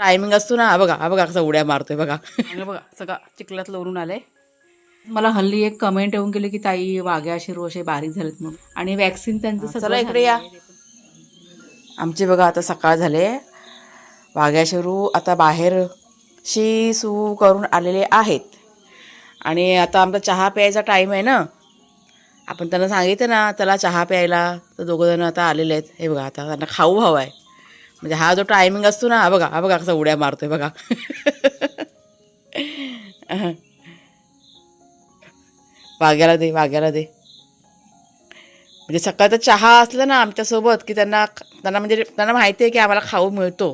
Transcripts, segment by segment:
Timing असतो ना हा बघा हा बघा कसा उड्या मारतोय बघा. बघा सगळं चिखलात लोरून आलंय. मला हल्ली एक कमेंट येऊन गेली की ताई वाघ्या शिरू असे बारीक झालेत म्हणून. आणि वॅक्सिन त्यांचं सगळं इकडे या. आमचे बघा आता सकाळ झाले. वाघ्याशिरू आता बाहेर शी सू करून आलेले आहेत. आणि आता आमचा चहा प्यायचा टाईम आहे ना. आपण त्यांना सांगितलं ना त्याला चहा प्यायला. तर दोघं जण आता आलेले आहेत. हे बघा आता त्यांना खाऊ हवा आहे म्हणजे हा जो टायमिंग असतो ना हा बघा हा बघा कसा उड्या मारतोय बघा. वाघ्याला दे वाघ्याला दे. म्हणजे सकाळचा चहा असला ना आमच्यासोबत की त्यांना त्यांना म्हणजे त्यांना माहिती आहे की आम्हाला खाऊ मिळतो.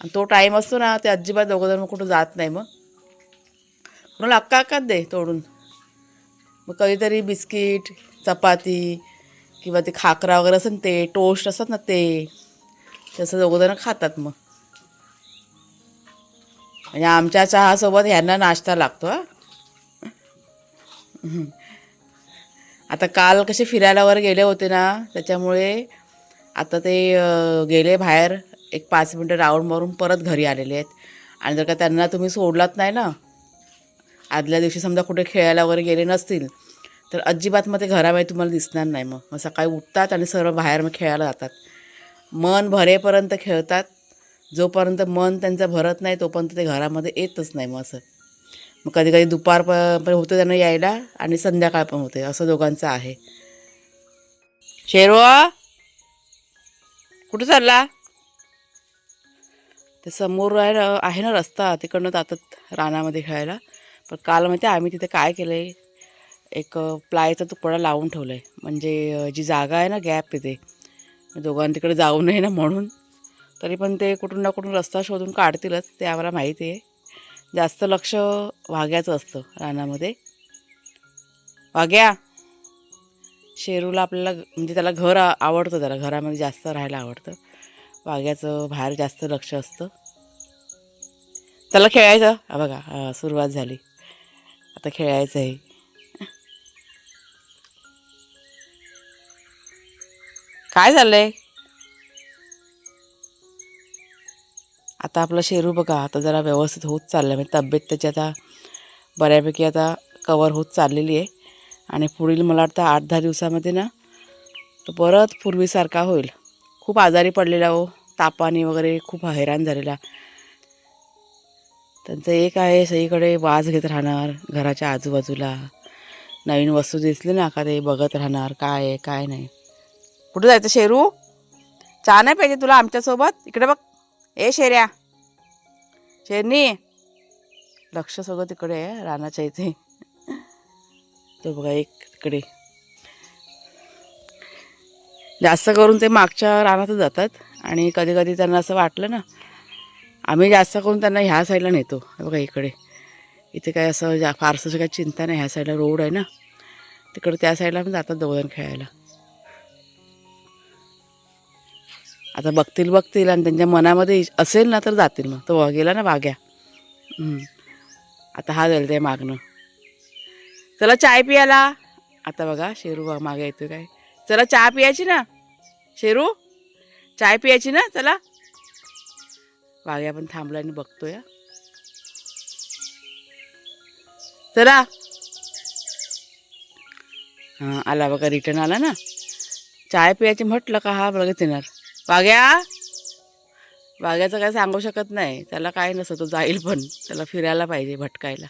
आणि तो टाईम असतो ना ते अजिबात दोघंजण मग कुठं जात नाही मग. कुणाला अक्का अक्काच दे तोडून. मग कधीतरी बिस्किट चपाती किंवा ते खाकरा वगैरे असं ते टोस्ट असतात ना ते. तसं दोघंजणं खातात मग. म्हणजे आमच्या चहासोबत ह्यांना नाश्ता लागतो हा. आता काल कसे फिरायला वगैरे गेले होते ना त्याच्यामुळे आता ते गेले बाहेर एक पाच मिनटं राऊंड मारून परत घरी आलेले आहेत. आणि जर का त्यांना तुम्ही सोडलात नाही ना आदल्या दिवशी समजा कुठे खेळायला वगैरे गेले नसतील तर अजिबात मग ते घरामध्ये तुम्हाला दिसणार नाही मग. मग सकाळी उठतात आणि सर्व बाहेर मग खेळायला जातात. मन भरेपर्यंत खेळतात. जोपर्यंत मन त्यांचं भरत नाही तोपर्यंत ते घरामध्ये येतच नाही मग असं. मग कधी कधी दुपार प पण होतं त्यांना यायला आणि संध्याकाळ पण होते. असं दोघांचं आहे. शेरवा कुठं चालला? ते समोर आहे ना आहे ना रस्ता. तिकडनं जातात रानामध्ये खेळायला. पण काल माहिती आहे आम्ही तिथे काय केलं आहे एक प्लायचा तुकडा लावून ठेवला आहे म्हणजे जी जागा आहे ना गॅप तिथे ते तिकडे जाऊ नये ना म्हणून. तरी पण ते कुठून ना कुठून रस्ता शोधून काढतीलच ते आम्हाला माहिती आहे. जास्त लक्ष वाघ्याचं असतं रानामध्ये. वाघ्या! शेरूला आपल्याला म्हणजे त्याला घर आवडतं त्याला घरामध्ये जास्त राहायला आवडतं. वाघ्याचं बाहेर जास्त लक्ष असतं. त्याला खेळायचं बघा सुरुवात झाली. आता खेळायचं आहे काय झालंय? आता आपलं शेरू बघा आता जरा व्यवस्थित होत चाललं म्हणजे तब्येत त्याची आता बऱ्यापैकी आता कवर होत चाललेली आहे. आणि पुढील मला वाटतं आठ दहा दिवसामध्ये ना तो परत पूर्वीसारखा होईल. खूप आजारी पडलेला हो. तापाने वगैरे खूप हैराण झालेला. त्यांचं एक आहे सगळीकडे वाज घेत राहणार घराच्या आजूबाजूला. नवीन वस्तू दिसली ना का ते बघत राहणार काय आहे काय नाही. कुठं जायचं शेरू? चहा नाही पाहिजे तुला आमच्यासोबत. इकडे बघ. ए शेऱ्या. शेरनी. लक्ष सगळं तिकडे आहे रानाच्या इथे. तो बघा एक तिकडे. जास्त करून ते मागच्या रानातच जातात. आणि कधी कधी त्यांना असं वाटलं ना आम्ही जास्त करून त्यांना ह्या साईडला नेतो. बघा इकडे. इथे काय असं जा फारसं काही चिंता नाही ह्या साईडला रोड आहे ना. तिकडे त्या साईडला पण जातात दोघं खेळायला. आता बघतील बघतील आणि त्यांच्या मनामध्ये असेल ना तर जातील मग. तो गेला ना वाघ्या. आता हा झालं ते मागणं. चला चाय पियाला. आता बघा शेरू बघा मागे येतो काय? चला चहा पियाची ना. शेरू चाय पियाची ना चला. वाघ्या पण थांबला आणि बघतोय चला. हां आला बघा रिटर्न आला ना. चाय पियाची म्हटलं का हा लगेच येणार. वाघ्या? वाघ्याचं काय सांगू शकत नाही. त्याला काय नसतं तो जाईल पण. त्याला फिरायला पाहिजे भटकायला.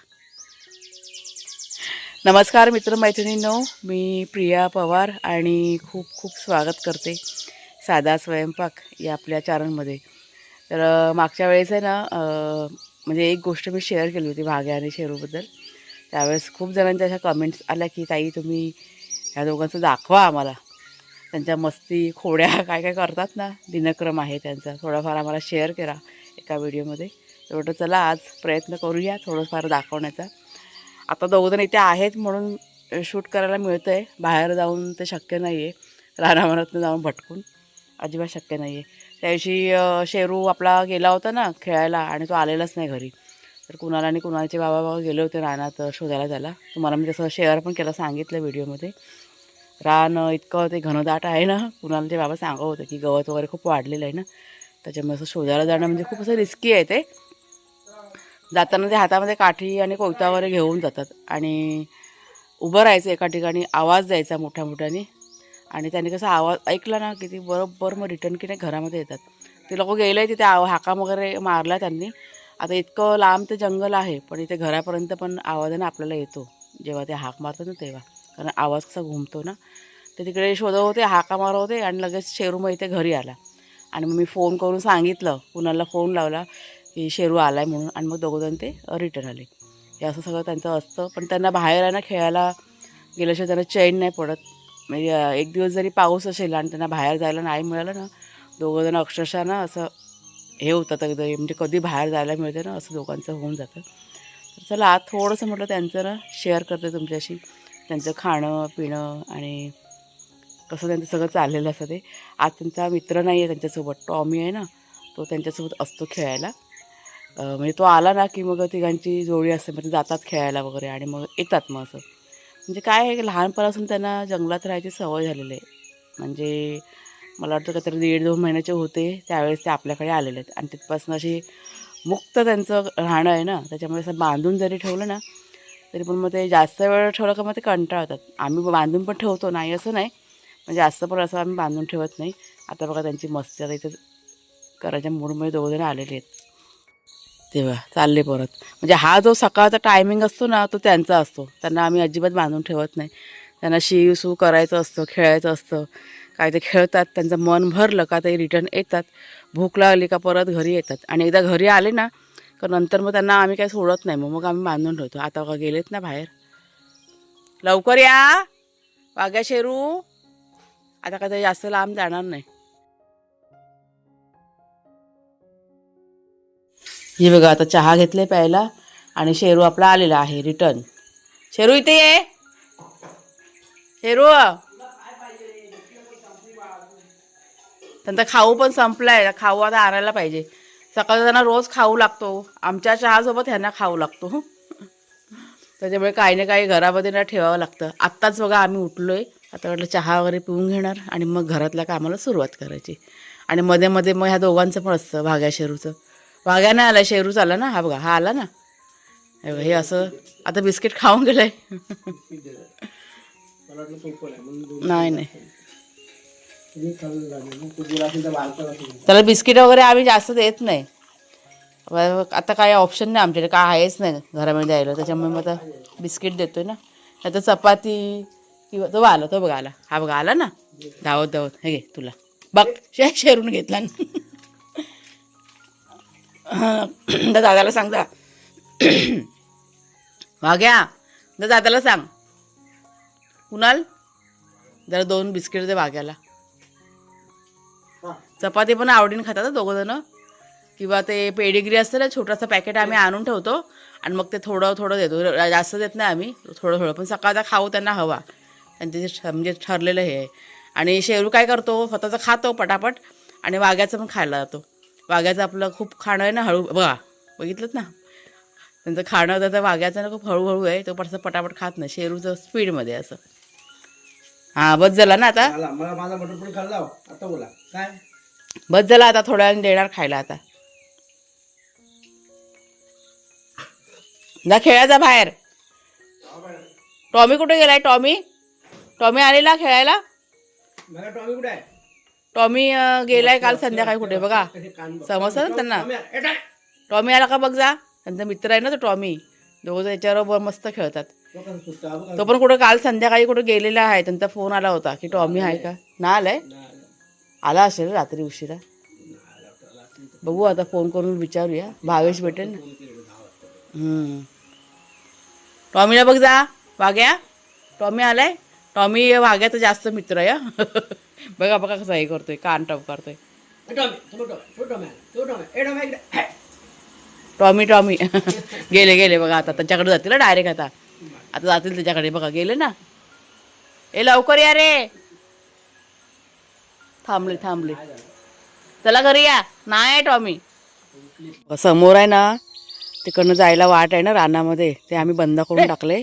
नमस्कार मित्रमैत्रिणींनो. मी प्रिया पवार आणि खूप खूप स्वागत करते. साधा स्वयंपाक या आपल्या चारांमध्ये तर मागच्या वेळेस आहे ना म्हणजे एक गोष्ट मी शेअर केली होती वाघ्या आणि शेरूबद्दल. त्यावेळेस खूप जणांच्या अशा कमेंट्स आल्या की ताई तुम्ही ह्या दोघांचं दाखवा आम्हाला. त्यांच्या मस्ती खोड्या काय काय करतात ना दिनक्रम आहे त्यांचा. थोडाफार आम्हाला शेअर करा एका व्हिडिओमध्ये तेवढं चला आज प्रयत्न करूया थोडंफार दाखवण्याचा. आता दोघंजण इथे आहेत म्हणून शूट करायला मिळतं आहे बाहेर जाऊन ते शक्य नाही आहे रानावरातनं जाऊन भटकून. अजिबात शक्य नाही आहे त्या दिवशी शेरू आपला गेला होता ना खेळायला आणि तो आलेलाच नाही घरी. तर कुणाला आणि कुणालचे बाबा बाबा गेले होते रानात शोधायला त्याला. तुम्हाला मी तसं शेअर पण केलं सांगितलं व्हिडिओमध्ये रान इतकं ते घनदाट आहे ना. कुणाला ते बाबा सांगत होतं की गवत वगैरे खूप वाढलेलं आहे ना. त्याच्यामुळे असं शोधायला जाणं म्हणजे खूप असं रिस्की आहे ते. जाताना ते हातामध्ये काठी आणि कोयता वगैरे घेऊन जातात. आणि उभं राहायचं एका ठिकाणी आवाज द्यायचा मोठ्या मोठ्याने. आणि त्यांनी कसं आवाज ऐकला ना की ती बरोबर मग रिटर्न की नाही घरामध्ये येतात. ते लोक गेले तिथे आव हाका वगैरे मारला त्यांनी. आता इतकं लांब ते जंगल आहे पण इथे घरापर्यंत पण आवाजाने आपल्याला येतो. जेव्हा ते हाक मारतात ना तेव्हा. कारण आवाज कसा घुमतो ना ते तिकडे शोधत होते हाका मारत होते आणि लगेच शेरू मग इथे घरी आला. आणि मग मी फोन करून सांगितलं कुणाला फोन लावला की शेरू आला आहे म्हणून आणि मग दोघंजण ते रिटर्न आले. हे असं सगळं त्यांचं असतं पण त्यांना बाहेर आहे ना खेळायला गेल्याशिवाय त्यांना चैन नाही पडत. म्हणजे एक दिवस जरी पाऊस असेल आणि त्यांना बाहेर जायला नाही मिळालं ना दोघंजण अक्षरशः ना असं हे होतात अगदी म्हणजे कधी बाहेर जायला मिळते ना असं दोघांचं होऊन जातं. तर चला आज थोडंसं म्हटलं त्यांचं ना शेअर करते तुमच्याशी. त्यांचं खाणं पिणं आणि कसं त्यांचं सगळं चाललेलं असतं ते. आज त्यांचा मित्र नाही आहे त्यांच्यासोबत टॉमी आहे ना तो त्यांच्यासोबत असतो खेळायला. म्हणजे तो आला ना की मग तिघांची जोडी असते मग ते जातात खेळायला वगैरे आणि मग येतात मग असं. म्हणजे काय आहे की लहानपणापासून त्यांना जंगलात राहायची सवय झालेली आहे. म्हणजे मला वाटतं काहीतरी दीड दोन महिन्याचे होते त्यावेळेस ते आपल्याकडे आलेले आहेत. आणि तिथपासून अशी मुक्त त्यांचं राहणं आहे ना त्याच्यामुळे असं बांधून जरी ठेवलं ना तरी पण मग ते जास्त वेळ ठेवलं का मग ते कंटाळतात आम्ही बांधून पण ठेवतो नाही असं नाही. पण जास्त पण असं आम्ही बांधून ठेवत नाही. आता बघा त्यांची मस्ती आता इथं करायच्या मूडमध्ये दोघंजण आलेले आहेत. तेव्हा चालले परत. म्हणजे हा जो सकाळचा टायमिंग असतो ना तो त्यांचा असतो. त्यांना आम्ही अजिबात बांधून ठेवत नाही. त्यांना शिव सू करायचं असतं खेळायचं असतं. काय ते खेळतात त्यांचं मन भरलं का ते रिटर्न येतात. भूक लागली का परत घरी येतात. आणि एकदा घरी आले ना कारण नंतर मग त्यांना आम्ही काही सोडत नाही. मग मग आम्ही बांधून ठेवतो. आता बघा गेलेत ना बाहेर? लवकर या. वाघ्या शेरू. आता काय जास्त लांब जाणार नाही. हे बघा आता चहा घेतले प्यायला आणि शेरू आपला आलेला आहे. रिटर्न शेरू इथे ये. शेरू. त्यांचा खाऊ पण संपलाय. खाऊ आता आणायला पाहिजे. सकाळचा त्यांना रोज खाऊ लागतो. आमच्या चहासोबत ह्यांना खाऊ लागतो. त्याच्यामुळे काही ना काही घरामध्ये ना ठेवावं लागतं. आत्ताच बघा आम्ही उठलोय. आता वाटलं चहा वगैरे पिऊन घेणार आणि मग घरातल्या कामाला सुरुवात करायची. आणि मध्ये मध्ये मग ह्या दोघांचं पण असतं भाग्या शेरूचं. वाघ्या नाही आला शेरूच आला ना? हा बघा हा आला ना? हे बघा, हे असं आता बिस्किट खाऊन गेलंय. नाही नाही. त्याला बिस्किट वगैरे आम्ही जास्त देत नाही. आता काय ऑप्शन नाही आमच्याकडे काय आहेच नाही घरामध्ये द्यायला त्याच्यामुळे मग आता बिस्किट देतोय ना. नाही तर चपाती किंवा तो आला तो बघा आला हा बघा आला ना? धावत धावत. हे घे तुला. बघ शे शेरून घेतला ना. दादाला सांग दा वाघ्या दादाला सांग. कुणाल? जरा दोन बिस्किट दे वाघ्याला चपाती पण आवडीने खातात दोघंजणं किंवा ते पेडिग्री असतं ना छोटासा पॅकेट आम्ही आणून ठेवतो. आणि मग ते थोडं थोडं देतो. जास्त देत नाही आम्ही. थोडं थोडं. पण सकाळचा खाऊ त्यांना हवा. त्यांचे जे ठ- म्हणजे ठरलेलं हे. आहे आणि शेरू काय करतो? स्वतःचं खातो पटापट. आणि वाघ्याचं पण खायला जातो. वाघ्याचं आपलं खूप खाणं आहे ना हळू. बघा बघितलंच ना? त्यांचं खाणं त्याचं वाघ्याचं ना खूप हळूहळू आहे. तो पटसं पटापट खात नाही. शेरूचं स्पीडमध्ये असं. हां बस झाला ना आता? मला माझा मटर पण खाल्ला आता बोला. काय? बस झाला आता थोड्या वेळाने देणार खायला आता. जा खेळायचा बाहेर. टॉमी कुठे गेलाय टॉमी? टॉमी आलेला खेळायला? टॉमी कुठे आहे? टॉमी गेलाय काल संध्याकाळी कुठे बघा. समजतं ना त्यांना? टॉमी, आला. का बघ जा. त्यांचा मित्र आहे ना तो टॉमी. दोघं त्याच्याबरोबर मस्त खेळतात. तो पण कुठं काल संध्याकाळी कुठं गेलेला आहे. त्यांचा फोन आला होता की टॉमी आहे का? ना आलाय? आला असेल रात्री उशिरा? बघू आता फोन करून विचारूया. भावेश भेटेल ना? टॉमीला बघ जा. वाघ्या टॉमी आलाय. टॉमी वाघ्याचा जास्त मित्र आहे बघा बघा कसं हे करतोय कान टॉप करतोय. टॉमी, टॉमी, टॉमी टॉमी गेले गेले बघा आता. त्यांच्याकडे जातील ना डायरेक्ट आता. आता जातील त्याच्याकडे. बघा गेले ना. ए लवकर या रे. थांबले थांबले. चला घरी या. नाही टॉमी. समोर आहे ना तिकडनं जायला वाट आहे ना रानामध्ये. ते आम्ही बंद करून टाकले.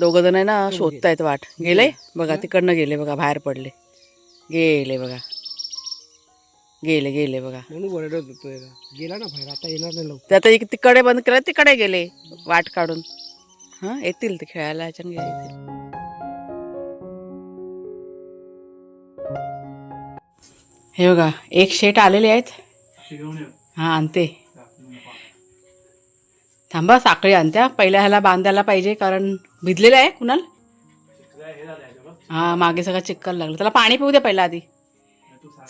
दोघं जण आहे ना शोधतायत वाट. गेले? बघा तिकडनं गेले बघा बाहेर पडले. गेले बघा. गेले गेले बघा. गेला ना बाहेर आता येणार नाही ते आता तिकडे बंद केलं तिकडे गेले. वाट काढून. हां येतील ते खेळायला ह्याच्यानं येतील हे बघा एक शेट आलेले आहेत. हां आणते. थांबा साखळी आणत्या. पहिल्या ह्याला बांधायला पाहिजे कारण भिजलेलं आहे कुणाल? हां मागे सगळं चिक्कल लागलं. त्याला पाणी पिऊ दे पहिला आधी.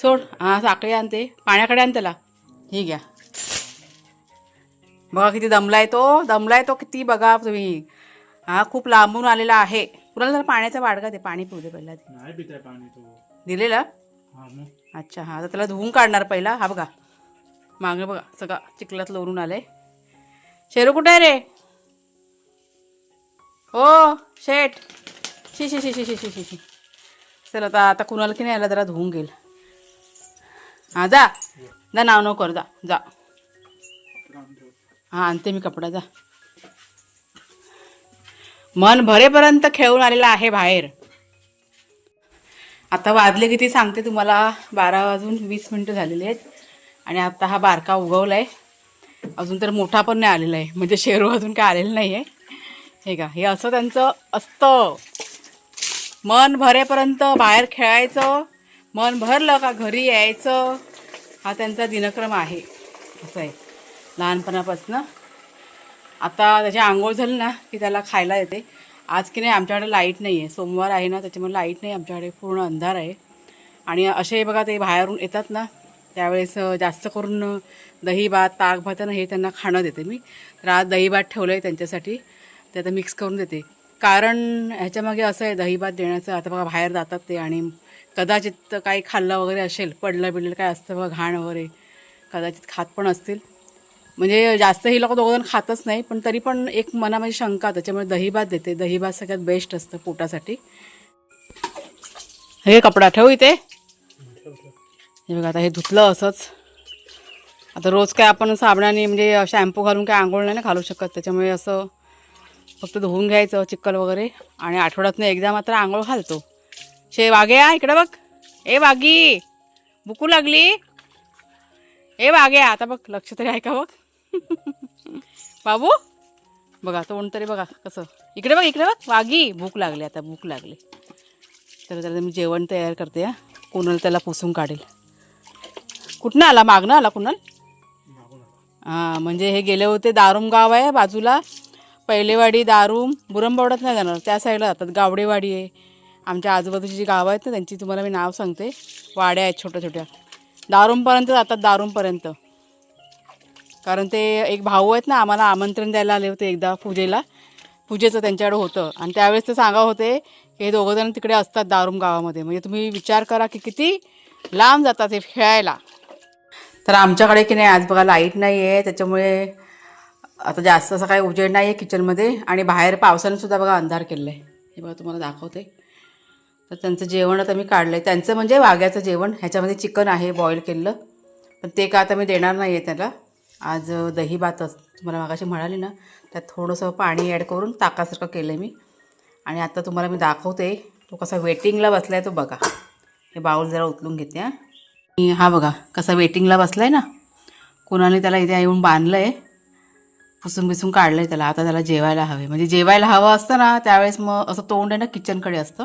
सोड. हां साखळी आणते. पाण्याकडे आण त्याला. ही घ्या. बघा किती दमलाय तो. दमलाय तो किती बघा तुम्ही. हा खूप लांबून आलेला आहे. कुणाला जरा पाण्याचा वाडगा दे. पाणी पिऊ दे पहिला दिलेलं? अच्छा हां. आता त्याला धुवून काढणार पहिला. हा बघा. मागे बघा सगळा चिखलात लोरून आलंय. शेरू कुठे आहे रे? हो शेठ. शी शी शी शी शी शी शी चल आता आता कुणाला की नाही आला जरा धुवून घेईल. हां जा. जा नाव नाव कर जा. जा. हां आणते मी कपडा जा. मन भरेपर्यंत खेळून आलेला आहे बाहेर. आता वाजले किती सांगते तुम्हाला. बारा वाजून वीस मिनटं झालेली आहेत. आणि आता हा बारका उगवला आहे अजून तर मोठा पण नाही आलेला आहे. म्हणजे शेरू अजून काय आलेलं नाही आहे हे का हे असं त्यांचं असतं. मन भरेपर्यंत बाहेर खेळायचं. मन भरलं का घरी यायचं. हा त्यांचा दिनक्रम आहे. असं आहे. लहानपणापासून. आता त्याची आंघोळ झाली ना की त्याला खायला येते. आज की नाही आमच्याकडे लाइट नाही आहे सोमवार आहे ना त्याच्यामुळे लाइट नाही. आमच्याकडे पूर्ण अंधार आहे. आणि असे बघा ते बाहेरून येतात ना त्यावेळेस जास्त करून दही भात ताक भात हे त्यांना खाणं देते मी. तर आज दही भात ठेवलं आहे त्यांच्यासाठी. ते आता मिक्स करून देते. कारण ह्याच्यामागे असं आहे दही भात देण्याचं आता बघा बाहेर जातात ते आणि कदाचित काही खाल्लं वगैरे असेल पडलं बिडलं काय असतं बघा घाण वगैरे कदाचित खात पण असतील. म्हणजे जास्त ही लोक दोघं खातच नाही पण तरी पण एक मनामध्ये शंका त्याच्यामुळे दहीभात देते. दही भात सगळ्यात बेस्ट असतं पोटासाठी. हे कपडा ठेवू इथे. हे बघा आता हे धुतलं असंच. आता रोज काय आपण साबणाने म्हणजे शॅम्पू घालून काय आंघोळ नाही ना घालू शकत त्याच्यामुळे असं फक्त धुवून घ्यायचं चिक्कल वगैरे. आणि आठवड्यातनं एकदा मात्र आंघोळ घालतो. शे वाघ्या इकडे बघ. ए वाघी. बुकू लागली. ए वाघ्या आता बघ लक्ष तरी आहे का बघ. बाबू बघा तोंड तरी बघा कसं. इकडे बघ इकडे बघ. वागी भूक लागली आता भूक लागली. तर त्याला मी जेवण तयार करते हा. कुणाल त्याला पुसून काढेल. कुठनं आला? मागणं आला कुणाल? हां म्हणजे हे गेले होते दारुम गाव आहे बाजूला. पहिलेवाडी दारूम बुरंबावड्यात नाही जाणार. त्या साईडला जातात. गावडेवाडी आहे. आमच्या आजूबाजूची जी गावं आहेत ना त्यांची तुम्हाला मी नाव सांगते. वाड्या आहेत छोट्या छोट्या दारूमपर्यंत जातात दारूमपर्यंत. कारण ते एक भाऊ आहेत ना आम्हाला आमंत्रण द्यायला आले होते एकदा पूजेला. पूजेचं त्यांच्याकडे होतं. आणि त्यावेळेस ते सांगा होते की हे दोघंजण तिकडे असतात दारूम गावामध्ये. म्हणजे तुम्ही विचार करा की किती लांब जातात हे खेळायला. तर आमच्याकडे की नाही आज बघा लाइट नाही आहे त्याच्यामुळे आता जास्त असं काही उजेड नाही आहे किचनमध्ये आणि बाहेर पावसानं सुद्धा बघा अंधार केलं आहे हे बघा तुम्हाला दाखवते. तर त्यांचं जेवण आता मी काढलं आहे त्यांचं म्हणजे वाघ्याचं जेवण. ह्याच्यामध्ये चिकन आहे बॉईल केलेलं. पण ते का आता मी देणार नाही आहे त्याला. आज दही भातच तुम्हाला मागाशी म्हणाली ना त्यात थोडंसं पाणी ॲड करून ताकासारखं केलं आहे मी. आणि आता तुम्हाला मी दाखवते तो कसा वेटिंगला बसला आहे तो बघा. हे बाऊल जरा उचलून घेते हां. आणि हा बघा कसा वेटिंगला बसला आहे ना. कुणाने त्याला इथे येऊन बांधलं आहे पुसून बिसून काढलं आहे त्याला. आता त्याला जेवायला हवे. म्हणजे जेवायला हवं असतं ना त्यावेळेस मग असं तोंड आहे ना किचनकडे असतं.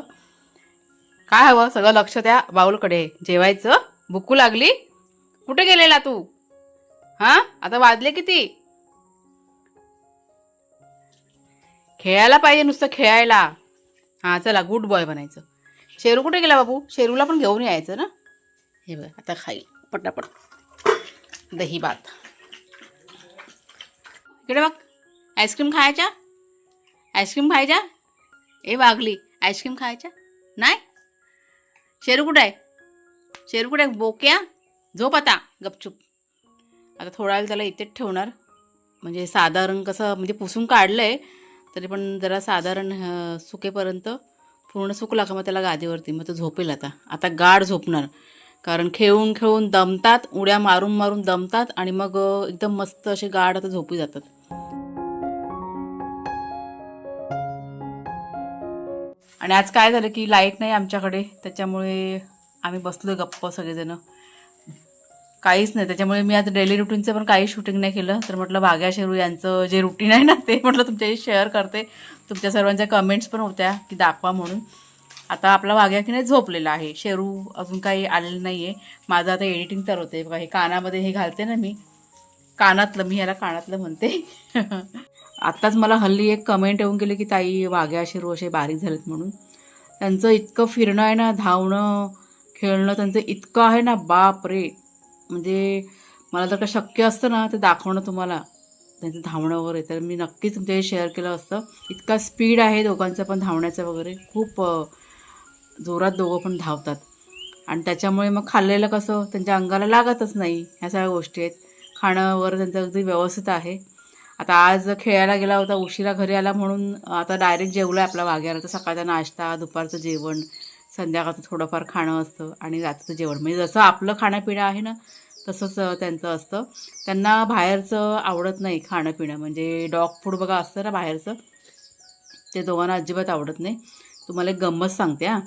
काय हवं? सगळं लक्ष त्या बाऊलकडे जेवायचं. भुकू लागली. कुठे गेलेला तू? हा? आता वाजले किती? खेळायला पाहिजे नुसतं खेळायला. हां चला गुड बॉय बनायचं. शेरू कुठे गेला बाबू? शेरूला पण घेऊन यायचं ना? हे बघ आता खाईल. पटापट. दही भात. इकडे बघ आईस्क्रीम खायच्या? आईस्क्रीम खायच्या? ए वागली आईस्क्रीम खायच्या? नाही? शेरू कुठे आहे? शेरू कुठे आहे? बोक्या? झोप आता गपचूप. आता थोडा वेळ त्याला इथेच ठेवणार. म्हणजे साधारण कसं म्हणजे पुसून काढलं आहे तरी पण जरा साधारण सुकेपर्यंत पूर्ण सुकला का मग त्याला गादीवरती. मग तो झोपेल आता. आता गाढ झोपणार. कारण खेळून खेळून दमतात उड्या मारून मारून दमतात आणि मग एकदम मस्त असे गाढ आता झोपी जातात. आणि आज काय झालं की लाइट नाही आमच्याकडे. त्याच्यामुळे आम्ही बसलो गप्प सगळेजणं. काहीच नाही. त्याच्यामुळे मी आता डेली रुटीनचं पण काही शूटिंग नाही केलं. तर म्हटलं भाग्या शेरू यांचं जे रुटीन आहे ना ते म्हटलं तुमच्याशी शेअर करते. तुमच्या सर्वांच्या कमेंट्स पण होत्या की दाखवा म्हणून. आता आपला वाघ्या की नाही झोपलेला आहे. शेरू अजून काही आलेलं नाही आहे माझं आता एडिटिंग तर होते बघा हे कानामध्ये हे घालते ना मी. कानातलं मी याला कानातलं म्हणते. आत्ताच मला हल्ली एक कमेंट येऊन गेली की ताई वाघ्या शेरू असे बारीक झालेत म्हणून. त्यांचं इतकं फिरणं आहे ना धावणं खेळणं त्यांचं इतकं आहे ना बाप रे म्हणजे मला जर का शक्य असतं ना ते दाखवणं तुम्हाला. त्यांचं धावणं वगैरे. तर मी नक्कीच तुमच्याशी शेअर केलं असतं. इतका स्पीड आहे दोघांचा पण धावण्याचा वगैरे. खूप जोरात दोघं पण धावतात. आणि त्याच्यामुळे मग खाल्लेलं कसं? त्यांच्या अंगाला लागतच नाही. ह्या सगळ्या गोष्टी आहेत. खाणं वगैरे त्यांचं अगदी व्यवस्थित आहे. आता आज खेळायला गेला होता. उशिरा घरी आला म्हणून आता डायरेक्ट जेवला आपला वाघ्याला तर सकाळचा नाश्ता दुपारचं जेवण संध्याकाळचं थोडंफार खाणं असतं आणि रात्रीचं जेवण. म्हणजे जसं आपलं खाणंपिणं आहे ना तसंच त्यांचं असतं. त्यांना बाहेरचं आवडत नाही खाणं पिणं म्हणजे डॉग फूड बघा असतं ना बाहेरचं ते दोघांना अजिबात आवडत नाही. तुम्हाला एक गंमत सांगते हां.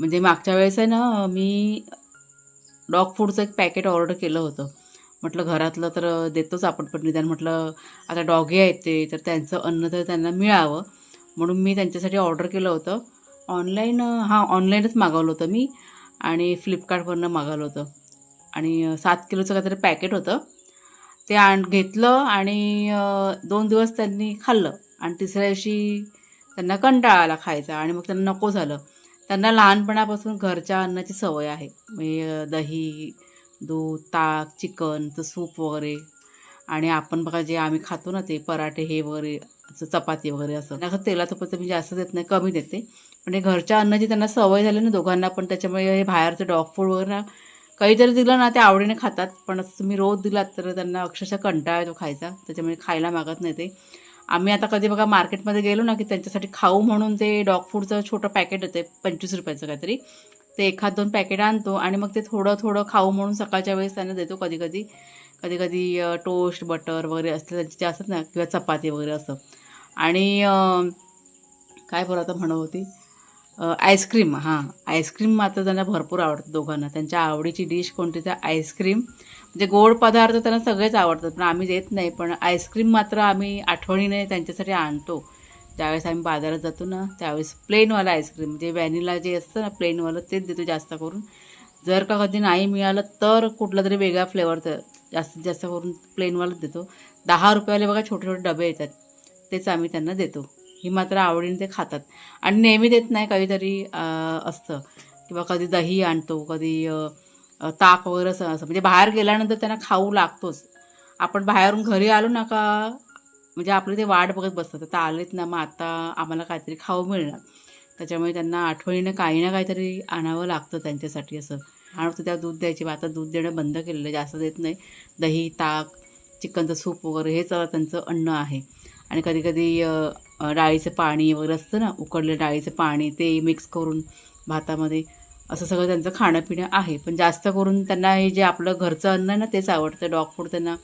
म्हणजे मागच्या वेळेस आहे ना मी डॉग फूडचं एक पॅकेट ऑर्डर केलं होतं. म्हटलं घरातलं तर देतोच आपण पण निदान म्हटलं आता डॉगी आहेत ते तर त्यांचं अन्न तर त्यांना मिळावं. म्हणून मी त्यांच्यासाठी ऑर्डर केलं होतं. ऑनलाईन हां ऑनलाईनच मागवलं होतं मी आणि फ्लिपकार्टवरनं मागवलं होतं. आणि सात किलोचं काहीतरी पॅकेट होतं. ते आण घेतलं आणि दोन दिवस त्यांनी खाल्लं. आणि तिसऱ्या दिवशी त्यांना कंटाळा आला खायचा आणि मग त्यांना नको झालं. त्यांना लहानपणापासून घरच्या अन्नाची सवय आहे. म्हणजे दही दूध ताक चिकनचं सूप वगैरे. आणि आपण बघा जे आम्ही खातो ना ते पराठे हे वगैरे असं चपाती वगैरे असं. त्यांना तेलातुपाचं मी जास्त देत नाही कमी देते. पण हे घरच्या अन्नाची त्यांना सवय झाली ना दोघांना पण त्याच्यामुळे हे बाहेरचं डॉग फूड वगैरे ना काहीतरी दिलं ना ते आवडीने खातात. पण असं तुम्ही रोज दिलात तर त्यांना अक्षरशः कंटाळा येतो खायचा. त्याच्यामुळे खायला मागत नाही ते. आम्ही आता कधी बघा मार्केटमध्ये गेलो ना की त्यांच्यासाठी खाऊ म्हणून ते डॉग फूडचं छोटं पॅकेट होते पंचवीस रुपयाचं काहीतरी. ते एखाद दोन पॅकेट आणतो आणि मग ते थोडं थोडं खाऊ म्हणून सकाळच्या वेळेस त्यांना देतो कधी कधी. कधी कधी टोस्ट बटर वगैरे असले त्यांचे जे असतात ना किंवा चपाती वगैरे असं. आणि काय बरं आता म्हणत होती? आईस्क्रीम हां. आईस्क्रीम मात्र त्यांना भरपूर आवडतं दोघांना. त्यांच्या आवडीची डिश कोणती तर आईस्क्रीम. म्हणजे गोड पदार्थ त्यांना सगळेच आवडतात पण आम्ही देत नाही. पण आईस्क्रीम मात्र आम्ही आठवणीने त्यांच्यासाठी आणतो. ज्यावेळेस आम्ही बाजारात जातो ना त्यावेळेस प्लेनवाला आईस्क्रीम म्हणजे व्हॅनिला जे असतं ना प्लेनवालं तेच देतो जास्त करून. जर का कधी नाही मिळालं तर कुठलं तरी वेगळ्या फ्लेवरचं जास्तीत जास्त करून प्लेनवालंच देतो. दहा रुपयाला बघा छोटे छोटे डबे येतात तेच आम्ही त्यांना देतो. ही मात्र आवडीने ते खातात. आणि नेहमी देत नाही काहीतरी असतं. किंवा कधी दही आणतो कधी ताक वगैरे असं असं. म्हणजे बाहेर गेल्यानंतर त्यांना खाऊ लागतोच. आपण बाहेरून घरी आलो ना का म्हणजे आपलं ते वाट बघत बसतात. आता आलेत ना मग आता आम्हाला काहीतरी खाऊ मिळणार. त्याच्यामुळे त्यांना आठवणीनं काही ना काहीतरी आणावं लागतं त्यांच्यासाठी असं. आणत त्या दूध द्यायची आता दूध देणं बंद केलेलं जास्त देत नाही. दही ताक चिकनचं सूप वगैरे हेच त्यांचं अन्न आहे. आणि कधीकधी डाळीचं पाणी वगैरे असतं ना उकडलं डाळीचं पाणी ते मिक्स करून भातामध्ये असं सगळं त्यांचं खाणंपिणं आहे. पण जास्त करून त्यांना हे जे आपलं घरचं अन्न आहे ना तेच आवडतं. डॉग फूड त्यांना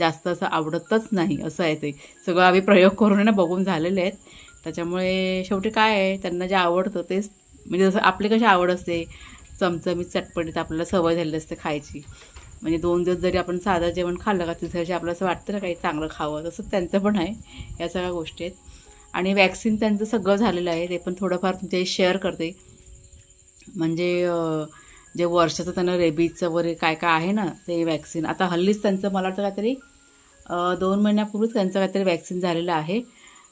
जास्त असं आवडतच नाही असं आहे ते. सगळं आम्ही प्रयोग करून आहे ना बघून झालेले आहेत. त्याच्यामुळे शेवटी काय आहे त्यांना जे आवडतं तेच म्हणजे जसं आपली कशी आवड असते चमचमीत चटपटीत आपल्याला सवय झालेली असते खायची. म्हणजे दोन दिवस जरी आपण साधं जेवण खाल्लं का तिथे आपल्याला असं वाटतं ना काही चांगलं खावं तसं त्यांचं पण आहे या सगळ्या गोष्टी आहेत. आणि वॅक्सिन त्यांचं सगळं झालेलं आहे ते पण थोडंफार तुमच्याशी शेअर करते. म्हणजे जे वर्षाचं त्यांना रेबीजचं वगैरे काय काय आहे ना ते वॅक्सिन. आता हल्लीच त्यांचं मला वाटतं काहीतरी दोन महिन्यापूर्वीच त्यांचं काहीतरी वॅक्सिन झालेलं आहे.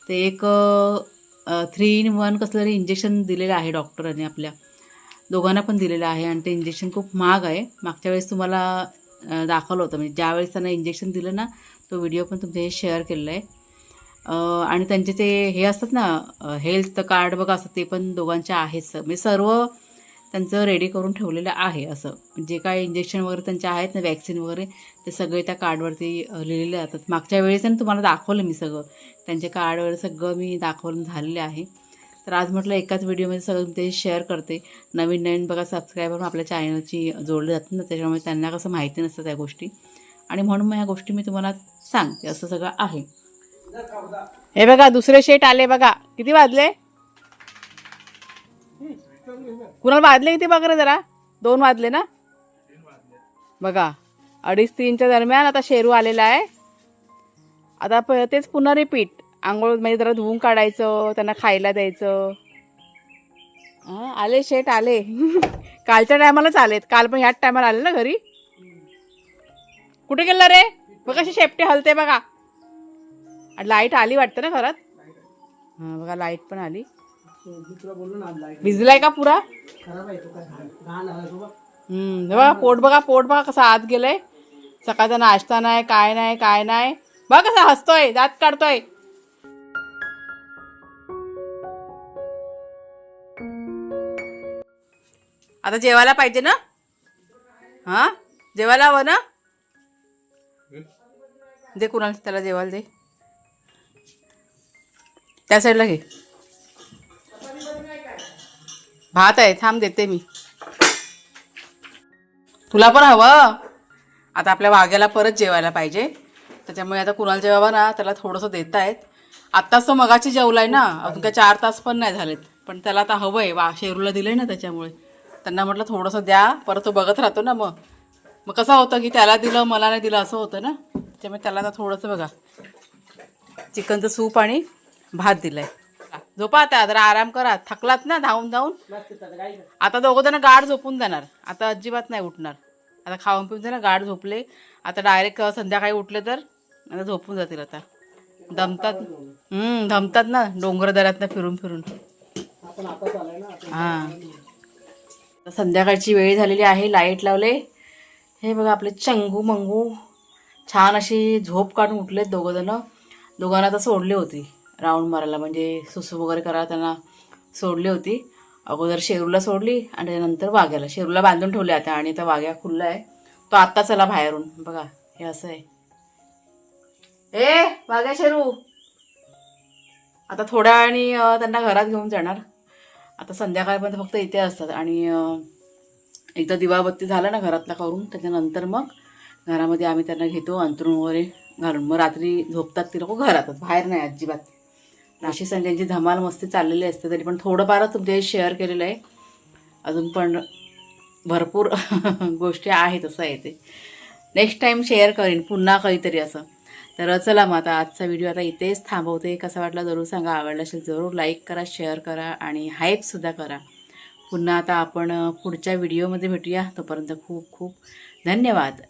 ते एक थ्री इन वन कसलं तरी इंजेक्शन दिलेलं आहे डॉक्टरांनी आपल्या. दोघांना पण दिलेलं आहे आणि ते इंजेक्शन खूप महाग आहे. मागच्या वेळेस तुम्हाला दाखवलं होतं. म्हणजे ज्यावेळेस त्यांना इंजेक्शन दिलं ना तो व्हिडिओ पण तुमच्या शेअर केलेला आहे. आणि त्यांचे ते हे असतात ना हेल्थ कार्ड बघा असतात ते पण दोघांचे आहेच म्हणजे सर्व त्यांचं रेडी करून ठेवलेलं आहे असं. जे काय इंजेक्शन वगैरे त्यांचे आहेत ना वॅक्सिन वगैरे ते सगळे त्या कार्डवरती लिहिलेले जातात मागच्या वेळेस ना तुम्हाला दाखवलं मी सगळं. त्यांचे कार्ड वगैरे सगळं मी दाखवून झालेले आहे. तर आज म्हटलं एकाच व्हिडिओमध्ये सगळं ते शेअर करते. नवीन नवीन बघा सबस्क्रायबर आपल्या चॅनलची जोडले जातात ना त्याच्यामुळे त्यांना कसं माहिती नसतं त्या गोष्टी. आणि म्हणून मग ह्या गोष्टी मी तुम्हाला सांगते. असं सगळं आहे. हे बघा दुसरे शेट आले बघा. किती वाजले? कुणाला वाजले किती बघ रे जरा? दोन वाजले ना? बघा अडीच तीनच्या दरम्यान आता शेरू आलेला आहे. आता तेच पुन्हा रिपीट आंघोळ म्हणजे जरा धुवून काढायचं त्यांना खायला द्यायचं. हां आले शेट आले. कालच्या टायमालाच आलेत. काल पण ह्याच टायमाला आले ना घरी? कुठे गेला रे? बघा शेपटी हलते बघा. लाइट आली वाटतं ना घरात? हां बघा लाइट पण आली. भिजलाय का पुरा? हम्म, बघा पोट बघा पोट बघा कसं आत गेलंय. सकाळचा नाश्ता नाही काय नाही काय नाही. बघा कसा हसतोय दात काढतोय. आता जेवायला पाहिजे ना? हा? जेवायला हवं ना? दे कुणाल त्याला जेवायला दे. त्या साईडला घे. भात आहे थांब देते मी. तुला पण हवं. आता आपल्या वाघ्याला परत जेवायला पाहिजे. त्याच्यामुळे आता कुणाल जेवावा ना त्याला थोडंसं देत आहेत आत्ताच तो मगाची आहे ना अजून काय चार तास पण नाही झालेत. पण त्याला आता हवं आहे वा शेरूला दिलंय ना त्याच्यामुळे. त्यांना म्हटलं थोडंसं द्या परत तो बघत राहतो ना मग. मग कसं होतं की त्याला दिलं मला नाही दिलं असं होतं ना. त्यामुळे त्याला आता थोडंसं बघा. चिकनचं सूप आणि भात दिलाय. झोपा आता जरा आराम करा. थकलात ना धावून धावून? आता दोघं जण गाढ झोपून जाणार. आता अजिबात नाही उठणार. आता खाऊन पिऊन ना गाढ झोपले. आता डायरेक्ट संध्याकाळी उठले तर आता झोपून जातील आता. दमतात. हम्म दमतात ना. डोंगर दऱ्यातनं फिरून फिरून. हां. आता संध्याकाळची वेळ झालेली आहे. लाइट लावले. हे बघा आपले चंगू मंगू. छान अशी झोप काढून उठलेत दोघं जण. दोघांना आता सोडली होती. राऊंड मारायला म्हणजे सुसू वगैरे करायला त्यांना सोडली होती. अगोदर शेरूला सोडली आणि त्यानंतर वाघ्याला. शेरूला बांधून ठेवले आता आणि आता वाघ्या खुल्ला आहे. तो आत्ता चला बाहेरून. बघा हे असं आहे. ए वाघ्या शेरू! आता थोड्या आणि त्यांना घरात घेऊन जाणार. आता संध्याकाळपर्यंत फक्त इथे असतात. आणि एकदा दिवाबत्ती झालं ना घरातला करून त्याच्यानंतर मग घरामध्ये आम्ही त्यांना घेतो अंतरून वगैरे घालून. मग रात्री झोपतात ती लोक घरातच बाहेर नाही अजिबात. अशी संध्यांची धमाल मस्ती चाललेली असते तरी पण थोडंफारच तुमच्याशी शेअर केलेलं आहे. अजून पण भरपूर गोष्टी आहेत असं आहे ते. नेक्स्ट टाईम शेअर करीन पुन्हा काहीतरी असं. तर चला मग आता आजचा व्हिडिओ आता इथेच थांबवते. कसा वाटला जरूर सांगा आवडला असेल जरूर लाईक करा शेअर करा आणि हाईपसुद्धा करा. पुन्हा आता आपण पुढच्या व्हिडिओमध्ये भेटूया. तोपर्यंत खूप खूप धन्यवाद.